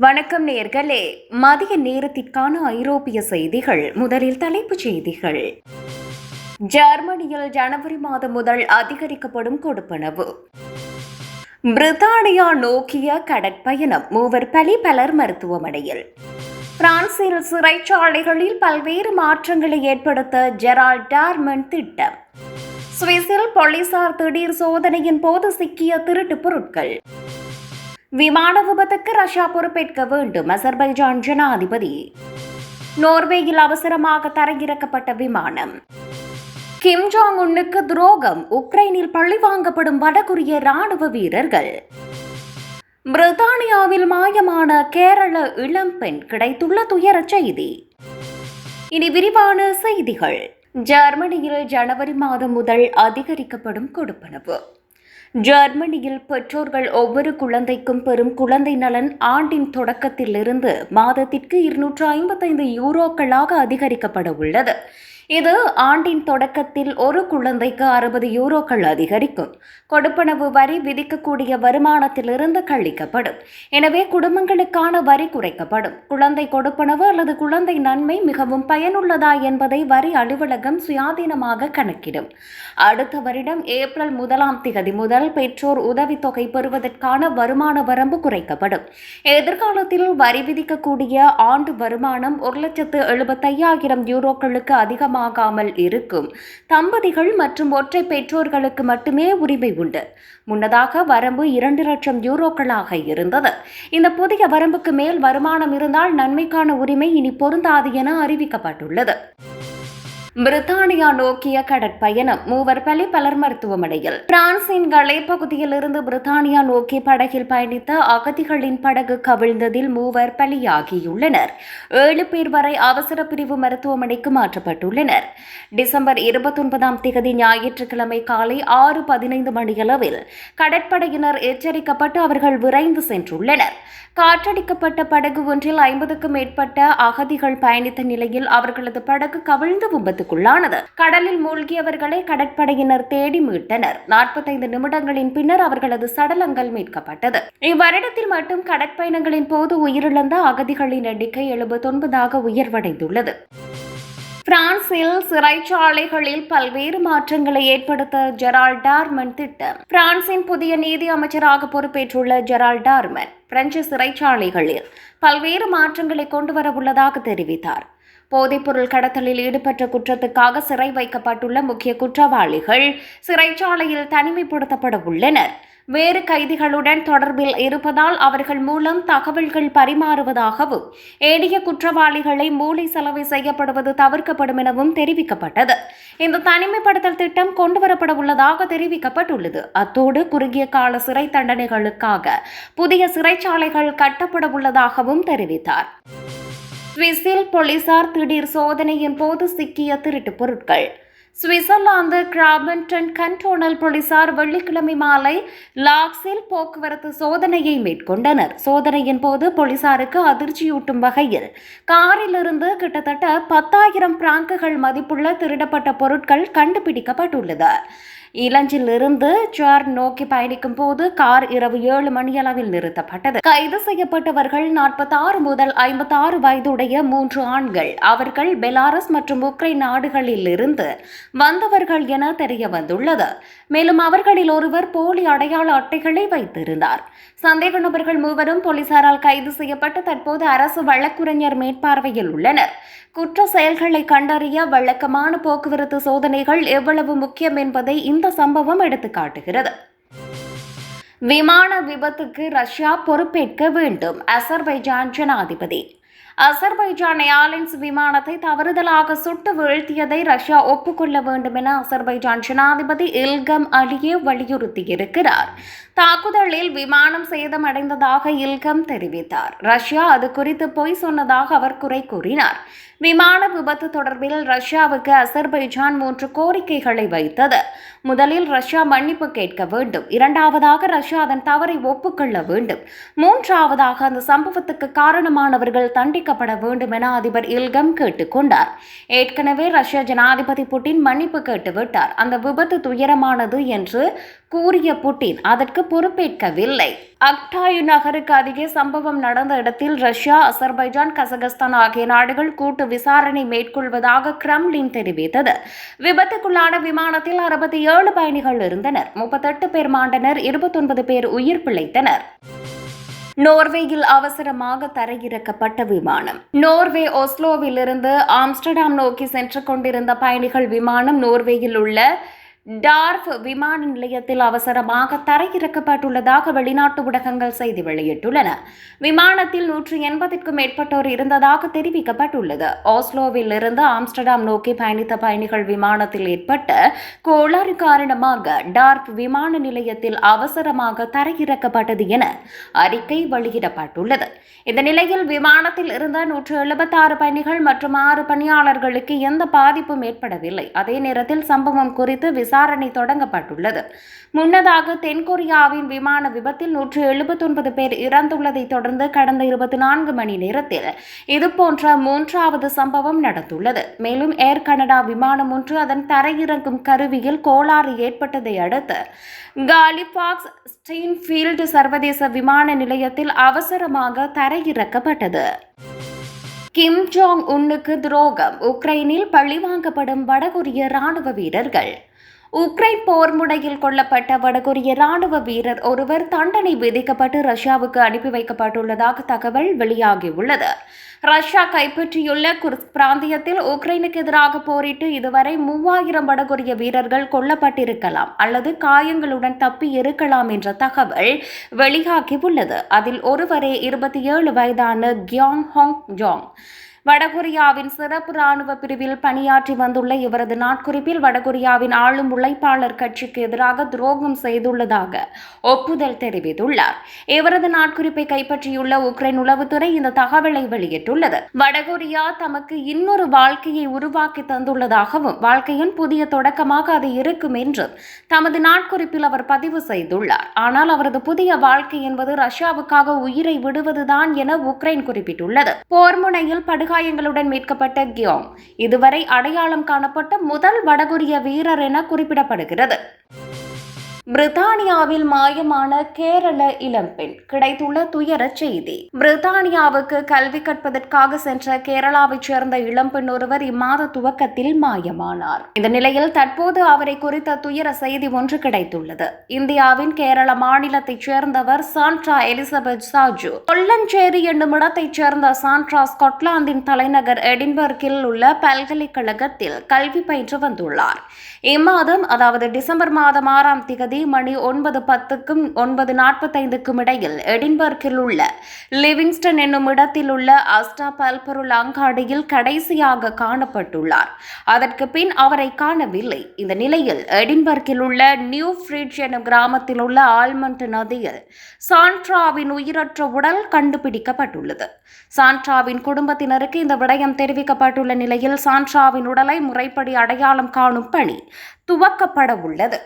வணக்கம் நேர்களே. மதிய நேரத்திற்கான ஐரோப்பிய செய்திகள். முதலில் தலைப்புச் செய்திகள். ஜெர்மனியில் ஜனவரி மாதம் முதல் அதிகரிக்கப்படும் கொடுப்பனவு. பிரித்தானியா நோக்கிய கடற்பயணம். மூவர் பலி பலர் மருத்துவமனையில். பிரான்சில் சிறைச்சாலைகளில் பல்வேறு மாற்றங்களை ஏற்படுத்த ஜெரால்ட் டார்மன் திட்டம். சுவிஸில் போலீசார் திடீர் சோதனையின் போது சிக்கிய திருட்டு பொருட்கள். விமான விபத்துக்கு ரஷ்யா பொறுப்பேற்க வேண்டும். அசர்பைஜான் ஜனாதிபதி. நோர்வேயில் அவசரமாக தரையிறக்கப்பட்ட விமானம். கிம் ஜாங் உன்னுக்கு துரோகம். உக்ரைனில் பழிவாங்கப்படும் வடகொரிய ராணுவ வீரர்கள். பிரித்தானியாவில் மாயமான கேரள இளம்பெண் கிடைத்துள்ள துயரச் செய்தி. இனி விரிவான செய்திகள். ஜெர்மனியில் ஜனவரி மாதம் முதல் அதிகரிக்கப்படும் கொடுப்பனவு. ஜெர்மனியில் பெற்றோர்கள் ஒவ்வொரு குழந்தைக்கும் பெறும் குழந்தை நலன் ஆண்டின் தொடக்கத்திலிருந்து மாதத்திற்கு இருநூற்று ஐம்பத்தைந்து யூரோக்களாக அதிகரிக்கப்பட உள்ளது. இது ஆண்டின் தொடக்கத்தில் ஒரு குழந்தைக்கு அறுபது யூரோக்கள் அதிகரிக்கும். கொடுப்பனவு வரி விதிக்கக்கூடிய வருமானத்திலிருந்து கழிக்கப்படும். எனவே குடும்பங்களுக்கான வரி குறைக்கப்படும். குழந்தை கொடுப்பனவு அல்லது குழந்தை நன்மை மிகவும் பயனுள்ளதா என்பதை வரி அலுவலகம் சுயாதீனமாக கணக்கிடும். அடுத்த வருடம் ஏப்ரல் முதலாம் திகதி முதல் பெற்றோர் உதவித்தொகை பெறுவதற்கான வருமான வரம்பு குறைக்கப்படும். எதிர்காலத்தில் வரி விதிக்கக்கூடிய ஆண்டு வருமானம் ஒரு லட்சத்து எழுபத்தையாயிரம் யூரோக்களுக்கு அதிகமாக அதிகமாகாமல் இருக்கும். தம்பதிகள் மற்றும் ஒற்றை பெற்றோர்களுக்கு மட்டுமே உரிமை உண்டு. முன்னதாக வரம்பு இரண்டு லட்சம் யூரோக்களாக இருந்தது. இந்த புதிய வரம்புக்கு மேல் வருமானம் இருந்தால் நன்மைக்கான உரிமை இனி பொருந்தாது என அறிவிக்கப்பட்டுள்ளது. பிரித்தானியா நோக்கிய கடற்பயணம் மூவர் பலி பலர் மருத்துவமனையில். பிரான்சின் கலே பகுதியிலிருந்து பிரித்தானியா நோக்கி படகில் பயணித்த அகதிகளின் படகு கவிழ்ந்ததில் மூவர் பலியாகியுள்ளனர். ஏழு பேர் வரை அவசர பிரிவு மருத்துவமனைக்கு மாற்றப்பட்டுள்ளனர். டிசம்பர் இருபத்தொன்பதாம் திகதி ஞாயிற்றுக்கிழமை காலை ஆறு பதினைந்து மணியளவில் கடற்படையினர் எச்சரிக்கப்பட்டு அவர்கள் விரைந்து சென்றுள்ளனர். காற்றடிக்கப்பட்ட படகு ஒன்றில் ஐம்பதுக்கும் மேற்பட்ட அகதிகள் பயணித்த நிலையில் அவர்களது படகு கவிழ்ந்து விபத்துக்குள்ளானது கடலில் மூழ்கியவர்களை கடற்படையினர் தேடி மீட்டனர். நாற்பத்தைந்து நிமிடங்களின் பின்னர் அவர்களது சடலங்கள் மீட்கப்பட்டது. இவ்வருடத்தில் மட்டும் கடற்பயணங்களின் போது உயிரிழந்த அகதிகளின் எண்ணிக்கை எழுபத்தொன்பதாக உயர்வடைந்துள்ளது. பிரான்சில் சிறைச்சாலைகளில் பல்வேறு மாற்றங்களை ஏற்படுத்த ஜெரால்ட் டார்மன் திட்டம். பிரான்சின் புதிய நீதி அமைச்சராக பொறுப்பேற்றுள்ள ஜெரால்ட் டார்மன் பிரெஞ்சு சிறைச்சாலைகளில் பல்வேறு மாற்றங்களை கொண்டு வர உள்ளதாக தெரிவித்தார். போதைப்பொருள் கடத்தலில் ஈடுபட்ட குற்றத்துக்காக சிறை வைக்கப்பட்டுள்ள முக்கிய குற்றவாளிகள் சிறைச்சாலையில் தனிமைப்படுத்தப்பட உள்ளனர் வேறு கைதிகளுடன் தொடர்பில் இருப்பதால் அவர்கள் மூலம் தகவல்கள் பரிமாறுவதாகவும் ஏடிய குற்றவாளிகளை மூளை செலவை செய்யப்படுவது தவிர்க்கப்படும் எனவும் தெரிவிக்கப்பட்டது. இந்த தனிமைப்படுத்தல் திட்டம் கொண்டுவரப்பட உள்ளதாக தெரிவிக்கப்பட்டுள்ளது. அத்தோடு குறுகிய கால சிறை தண்டனைகளுக்காக புதிய சிறைச்சாலைகள் கட்டப்பட உள்ளதாகவும் தெரிவித்தார். சுவிஸில் போலீசார் திடீர் சோதனையின் போது சிக்கிய திருட்டு பொருட்கள். சுவிட்சர்லாந்து கிராபன்டன் கண்டோனல் போலீசார் வெள்ளிக்கிழமை மாலை லாக்ஸில் போக்குவரத்து சோதனையை மேற்கொண்டனர். சோதனையின் போது போலீசாருக்கு அதிர்ச்சியூட்டும் வகையில் காரிலிருந்து கிட்டத்தட்ட பத்தாயிரம் பிராங்குகள் மதிப்புள்ள திருடப்பட்ட பொருட்கள் கண்டுபிடிக்கப்பட்டுள்ளது. இலஞ்சிலிருந்து சார் நோக்கி பயணிக்கும் போது கார் இரவு ஏழு மணியளவில் நிறுத்தப்பட்டது. கைது செய்யப்பட்டவர்கள் நாற்பத்தி ஆறு முதல் ஐம்பத்தி ஆறு வயதுடைய மூன்று ஆண்கள். அவர்கள் பெலாரஸ் மற்றும் உக்ரைன் நாடுகளில் இருந்து வந்தவர்கள் என தெரிய வந்துள்ளது. மேலும் அவர்களில் ஒருவர் போலி அடையாள அட்டைகளை வைத்திருந்தார். சந்தேக நபர்கள் மூவரும் போலீசாரால் கைது செய்யப்பட்டு தற்போது அரசு வழக்குரைஞர் மேற்பார்வையில் உள்ளனர். குற்ற செயல்களை கண்டறிய வழக்கமான போக்குவரத்து சோதனைகள் எவ்வளவு முக்கியம் என்பதை இந்த சம்பவம் எடுத்துக்காட்டுகிறது. விமான விபத்துக்கு ரஷ்யா பொறுப்பேற்க வேண்டும். அசர்பைஜான் ஜனாதிபதி. அசர்பைஜான் ஏர்லைன்ஸ் விமானத்தை தவறுதலாக சுட்டு வீழ்த்தியதை ரஷ்யா ஒப்புக்கொள்ள வேண்டும் என அசர்பைஜான் ஜனாதிபதி இல்கம் அலியே வலியுறுத்தியிருக்கிறார். தாக்குதலில் விமானம் சேதமடைந்ததாக இல்கம் தெரிவித்தார். ரஷ்யா அது குறித்து பொய் சொன்னதாக அவர் குறை கூறினார். விமான விபத்து தொடர்பில் ரஷ்யாவுக்கு அசர்பைஜான் மூன்று கோரிக்கைகளை வைத்தது. முதலில் ரஷ்யா மன்னிப்பு கேட்க வேண்டும். இரண்டாவதாக ரஷ்யா அதன் தவறை ஒப்புக்கொள்ள வேண்டும். மூன்றாவதாக அந்த சம்பவத்துக்கு காரணமானவர்கள் தண்டிக்கப்பட வேண்டும் என அதிபர் இல்கம் கேட்டுக்கொண்டார் ஏற்கனவே ரஷ்ய ஜனாதிபதி புட்டின் மன்னிப்பு கேட்டுவிட்டார். அந்த விபத்து துயரமானது என்று கூறிய புட்டின் அதற்கு பொறுப்பேற்கவில்லை. அக்டாயு நகருக்கு அருகே சம்பவம் நடந்த இடத்தில் ரஷ்யா அசர்பைஜான் கசகஸ்தான் ஆகிய நாடுகள் கூட்டு விசாரணை மேற்கொள்வதாக கிரம்லின் தெரிவித்தது. விபத்துக்குள்ளான விமானத்தில் அறுபத்தி ஏழு பயணிகள் இருந்தனர். முப்பத்தெட்டு பேர் மாண்டனர் இருபத்தொன்பது பேர் உயிர் பிழைத்தனர். நோர்வேயில் அவசரமாக தரையிறக்கப்பட்ட விமானம். நோர்வே ஒஸ்லோவிலிருந்து ஆம்ஸ்டர்டாம் நோக்கி சென்று கொண்டிருந்த பயணிகள் விமானம் நோர்வேயில் உள்ள டார்ஃப் விமான நிலையத்தில் அவசரமாக தரையிறக்கப்பட்டுள்ளதாக வெளிநாட்டு ஊடகங்கள் செய்தி வெளியிட்டுள்ளன. விமானத்தில் நூற்றி எண்பதுக்கும் மேற்பட்டோர் இருந்ததாக தெரிவிக்கப்பட்டுள்ளது. ஆஸ்லோவில் இருந்து ஆம்ஸ்டர்டாம் நோக்கி பயணித்த பயணிகள் விமானத்தில் ஏற்பட்ட கோளாறு காரணமாக டார்ஃப் விமான நிலையத்தில் அவசரமாக தரையிறக்கப்பட்டது என அறிக்கை வெளியிடப்பட்டுள்ளது. இந்த நிலையில் விமானத்தில் இருந்த நூற்று எழுபத்தாறு பயணிகள் மற்றும் ஆறு பணியாளர்களுக்கு எந்த பாதிப்பும் ஏற்படவில்லை. அதே நேரத்தில் சம்பவம் குறித்து விசாரணை தொடங்கப்பட்டுள்ளது. முன்னதாக தென்கொரியாவின் விமான விபத்தில் நூற்று எழுபத்தொன்பது பேர் இறந்துள்ளதை தொடர்ந்து கடந்த இருபத்தி நான்கு மணி நேரத்தில் இதுபோன்ற மூன்றாவது சம்பவம் நடந்துள்ளது. மேலும் ஏர் கனடா விமானம் ஒன்று அதன் தரையிறங்கும் கருவியில் கோளாறு ஏற்பட்டதை அடுத்து காலிபாக்ஸ் ஸ்டீன்ஃபீல்டு சர்வதேச விமான நிலையத்தில் அவசரமாக தரையிறக்கப்பட்டது. கிம் ஜோங் உன்னுக்கு துரோகம். உக்ரைனில் பழிவாங்கப்படும் வடகொரிய ராணுவ வீரர்கள் உக்ரைன் போர் முனையில் கொல்லப்பட்ட வடகொரிய ராணுவ வீரர் ஒருவர் தண்டனை விதிக்கப்பட்டு ரஷ்யாவுக்கு அனுப்பி வைக்கப்பட்டுள்ளதாக தகவல் வெளியாகியுள்ளது. ரஷ்யா கைப்பற்றியுள்ள குர்ஸ்க் பிராந்தியத்தில் உக்ரைனுக்கு எதிராக போரிட்டு இதுவரை மூவாயிரம் வடகொரிய வீரர்கள் கொல்லப்பட்டிருக்கலாம் அல்லது காயங்களுடன் தப்பி இருக்கலாம் என்ற தகவல் வெளியாகியுள்ளது. அதில் ஒருவரே இருபத்தி ஏழு வயதான கியாங் ஹாங் ஜாங். வடகொரியாவின் சிறப்பு ராணுவ பிரிவில் பணியாற்றி வந்துள்ள இவரது நாட்குறிப்பில் வடகொரியாவின் ஆளும் உழைப்பாளர் கட்சிக்கு எதிராக துரோகம் செய்துள்ளதாக ஒப்புதல் தெரிவித்துள்ளார். இவரது நாட்குறிப்பை கைப்பற்றியுள்ள உக்ரைன் உளவுத்துறை இந்த தகவலை வெளியிட்டுள்ளது. வடகொரியா தமக்கு இன்னொரு வாழ்க்கையை உருவாக்கி தந்துள்ளதாகவும் வாழ்க்கையின் புதிய தொடக்கமாக அது இருக்கும் என்றும் தமது நாட்குறிப்பில் அவர் பதிவு செய்துள்ளார். ஆனால் அவரது புதிய வாழ்க்கை என்பது ரஷ்யாவுக்காக உயிரை விடுவதுதான் என உக்ரைன் குறிப்பிட்டுள்ளது. போர்முனையில் முனையில் படுகாயங்களுடன் மீட்கப்பட்ட கியோங். இதுவரை அடையாளம் காணப்பட்ட முதல் வடகொரிய வீரர் என குறிப்பிடப்படுகிறது. பிரித்தானியாவில் மாயமான கேரள இளம்பெண் கிடைத்துள்ள துயர செய்தி. பிரித்தானியாவுக்கு கல்வி கற்பதற்காக சென்ற கேரளாவைச் சேர்ந்த இளம்பெண் ஒருவர் இம்மாத துவக்கத்தில் மாயமானார். இந்த நிலையில் தற்போது அவரை குறித்த துயர செய்தி ஒன்று கிடைத்துள்ளது. இந்தியாவின் கேரள மாநிலத்தைச் சேர்ந்தவர் சாண்ட்ரா எலிசபெத் சாஜு. கொல்லஞ்சேரி என்னும் இடத்தைச் சேர்ந்த சாண்ட்ரா ஸ்காட்லாந்தின் தலைநகர் எடின்பர்கில் உள்ள பல்கலைக்கழகத்தில் கல்வி பயின்று வந்துள்ளார். இம்மாதம் அதாவது டிசம்பர் மாதம் ஆறாம் திகதி மணி ஒன்பது பத்துக்கும் ஒன்பது நாற்பத்தைந்துக்கும் இடையில் எடின்பர்க்கில் உள்ள லிவிங்ஸ்டன் என்னும் இடத்தில் உள்ள அஸ்டா பல்பொருள் அங்காடியில் கடைசியாக காணப்பட்டுள்ளார். அதற்கு பின் அவரை காணவில்லை. இந்த நிலையில் எடின்பர்க்கில் உள்ள நியூ ஃப்ரிட்ஜ் எனும் கிராமத்தில் உள்ள ஆல்மண்ட் நதியில் சாண்ட்ராவின் உயிரற்ற உடல் கண்டுபிடிக்கப்பட்டுள்ளது. சாண்ட்ராவின் குடும்பத்தினருக்கு இந்த விடயம் தெரிவிக்கப்பட்டுள்ள நிலையில் சாண்ட்ராவின் உடலை முறைப்படி அடையாளம் காணும் பணி துவக்கப்பட உள்ளது